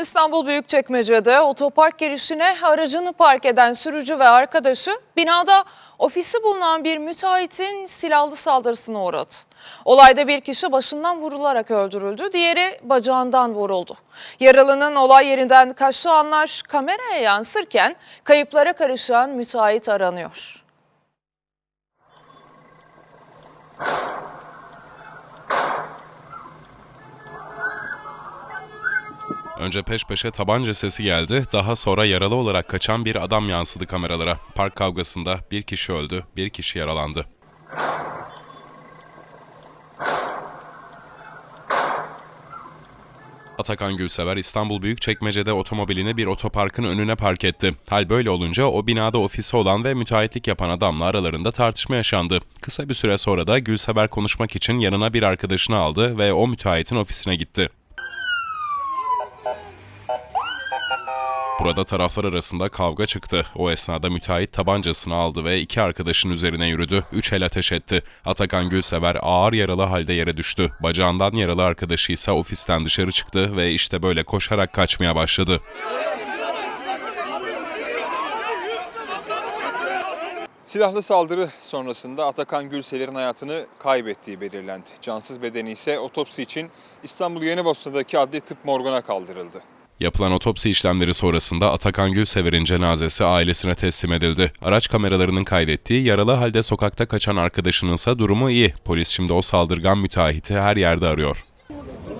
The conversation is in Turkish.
İstanbul Büyükçekmece'de otopark girişine aracını park eden sürücü ve arkadaşı binada ofisi bulunan bir müteahhitin silahlı saldırısına uğradı. Olayda bir kişi başından vurularak öldürüldü, diğeri bacağından vuruldu. Yaralının olay yerinden kaçtığı anlar kameraya yansırken kayıplara karışan müteahhit aranıyor. Önce peş peşe tabanca sesi geldi, daha sonra yaralı olarak kaçan bir adam yansıdı kameralara. Park kavgasında bir kişi öldü, bir kişi yaralandı. Atakan Gülsever İstanbul Büyükçekmece'de otomobilini bir otoparkın önüne park etti. Hal böyle olunca o binada ofisi olan ve müteahhitlik yapan adamla aralarında tartışma yaşandı. Kısa bir süre sonra da Gülsever konuşmak için yanına bir arkadaşını aldı ve o müteahhitin ofisine gitti. Burada taraflar arasında kavga çıktı. O esnada müteahhit tabancasını aldı ve iki arkadaşın üzerine yürüdü. Üç el ateş etti. Atakan Gülsever ağır yaralı halde yere düştü. Bacağından yaralı arkadaşı ise ofisten dışarı çıktı ve işte böyle koşarak kaçmaya başladı. Silahlı saldırı sonrasında Atakan Gülsever'in hayatını kaybettiği belirlendi. Cansız bedeni ise otopsi için İstanbul Yenibosna'daki adli tıp morguna kaldırıldı. Yapılan otopsi işlemleri sonrasında Atakan Gülsever'in cenazesi ailesine teslim edildi. Araç kameralarının kaydettiği yaralı halde sokakta kaçan arkadaşının ise durumu iyi. Polis şimdi o saldırgan müteahhiti her yerde arıyor.